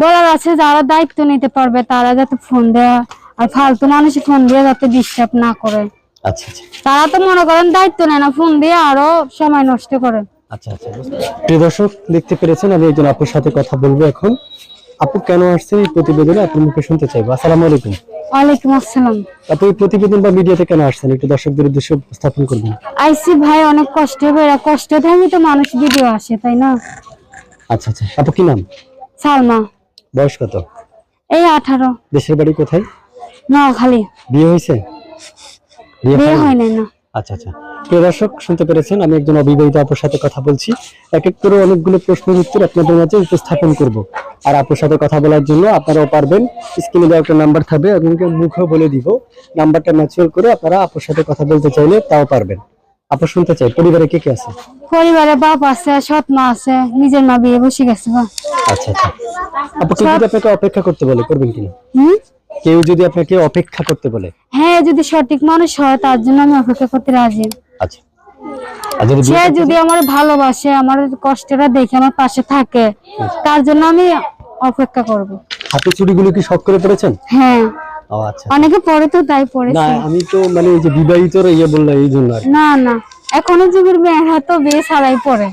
বলার আছে যারা দায়িত্ব নিতে পারবে তারা যাতে ফোন দেয় আর ফালতু মানুষ ফোন দিয়ে যাতে ডিস্টার্ব না করে। আচ্ছা আচ্ছা। তারা তো মনে করেন দায়িত্ব নেয় না ফোন দিয়ে আরও সময় নষ্ট করে। আচ্ছা আচ্ছা প্রিয় দর্শক দেখতে পেরেছেন আমি একজন আপুর সাথে কথা বলব এখন। আপু কেন আসছেন এই প্রতিবেদনে? আপনার মুখে শুনতে চাইব। আসসালামু আলাইকুম। ওয়ালাইকুম আসসালাম। আপু এই প্রতিবেদন বা মিডিয়াতে কেন আসছেন? একটু দর্শকদের উদ্দেশ্যে উপস্থাপন করবেন। আইসি ভাই অনেক কষ্ট থেকে তো মানুষ ভিডিও আসে তাই না? আচ্ছা আচ্ছা। আপু কি নাম? সালমা। বয়স কত? এই আঠারো। দেশের বাড়ি কোথায়? নোয়াখালী। বিয়ে হয়েছে? বিয়ে বিয়ে হয় না। আচ্ছা আচ্ছা। প্রিয় দর্শক শুনতে পেরেছেন আমি একজন অবিবাহিত আপুর সাথে কথা বলছি। এক এক করে অনেকগুলো প্রশ্নের উত্তর আপনাদের মাঝে উপস্থাপন করব। আর আপুর সাথে কথা বলার জন্য আপনারাও পারবেন। স্ক্রিনে দেওয়া একটা নাম্বার থাকবে এবং মুখও বলে দিব। নাম্বারটা ম্যাচুয়াল করে আপনারা আপুর সাথে কথা বলতে চাইলে তাও পারবেন। আপু শুনতে চাই পরিবারে কে কে আছে? পরিবারে বাপ আছে সৎ মা আছে নিজের মা বিয়ে বসে গেছে বা আচ্ছা আচ্ছা। আপু কেউ যদি আপনাকে অপেক্ষা করতে বলে করবেন কিনা হুম? কেউ যদি আপনাকে অপেক্ষা করতে বলে? হ্যাঁ যদি সঠিক মানুষ হয় তার জন্য আমি অপেক্ষা করতে রাজি। আচ্ছা। যদি সে যদি আমার ভালোবাসে আমার কষ্টটা দেখে আমার পাশে থাকে তার জন্য আমি অপেক্ষা করব। হাতে চুড়িগুলো কি শখ করে পড়েছেন হ্যাঁ। আচ্ছা অনেকে পরে তো তাই না আমি তো মানে এই যে বিবাহিতরা ইয়ে বললাম এই জন্য না না। এখনও যুগের মেয়েরা তো বিয়ে ছাড়াই পড়ে।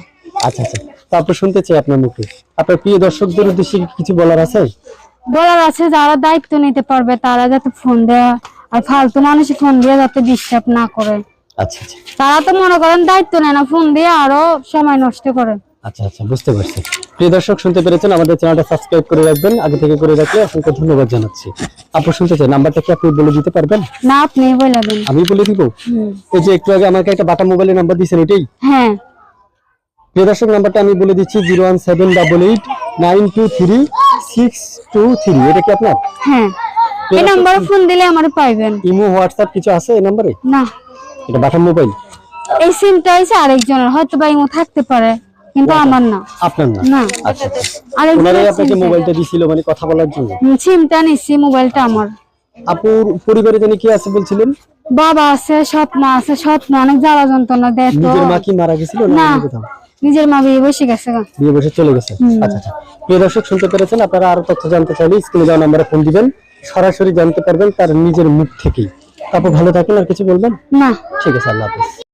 আচ্ছা আচ্ছা। তারপর শুনতে চাই আপনার মুখে। আপনার প্রিয় দর্শকদের উদ্দেশ্যে কিছু বলার আছে? বলার আছে যারা দায়িত্ব নিতে পারবে তারা যাতে ফোন দেয় আর ফালতু মানুষ ফোন দিয়ে যাতে ডিস্টার্ব না করে। আচ্ছা আচ্ছা। তারা তো মনে করেন দায়িত্ব নেয় না ফোন দিয়ে আরও সময় নষ্ট করে। আচ্ছা আচ্ছা বুঝতে পারছি। প্রিয় দর্শক শুনতে পেরেছেন? আমাদের চ্যানেলটা সাবস্ক্রাইব করে রাখবেন। আগে থেকে করে রাখলে অসংখ্য ধন্যবাদ জানাচ্ছি। আপু শুনতে চাই নাম্বারটা কি আপনি বলে দিতে পারবেন? না আপনি বলে দিন। আমি বলে দিব? এই যে একটু আগে আমাকে একটা বাটা মোবাইলের নাম্বার দিয়েছেন ওইটাই হ্যাঁ। প্রিয় দর্শক নাম্বারটা আমি বলে দিচ্ছি zero one seven double eight nine two three six two three. এটা কি আপনার? হ্যাঁ। এই নাম্বারে ফোন দিলে আমার পাইবেন। ইমো হোয়াটসঅ্যাপ কিছু আছে এই নাম্বারে? না। এটা বাটা মোবাইল? এই সিমটা হচ্ছে আরেকজনের হয়তো বা ইমো থাকতে পারে। কিন্তু আমার না। আপনার না? আচ্ছা। ওনারাই আপনাকে মোবাইলটা দিছিল মানে কথা বলার জন্য? সিমটা নিচ্ছি মোবাইলটা আমার। আপুর পরিবারে জানি কি আছে বলছিলেন? বাবা আছে সৎ মা আছে সৎ মা অনেক জ্বালা যন্ত্রণা দেয় তো। নিজের মা কি মারা গেছিল না নিজের মা বিয়ে বসে গেছে বিয়ে বসে চলে গেছে? আচ্ছা আচ্ছা। প্রিয় দর্শক শুনতে পেরেছেন? আপনারা আরও তথ্য জানতে চাইলে স্ক্রিনে দেওয়া নাম্বারে ফোন দিবেন। সরাসরি জানতে পারবেন তার নিজের মুখ থেকেই। তারপর ভালো থাকেন আর কিছু বলবেন? না। ঠিক আছে আল্লাহ হাফেজ।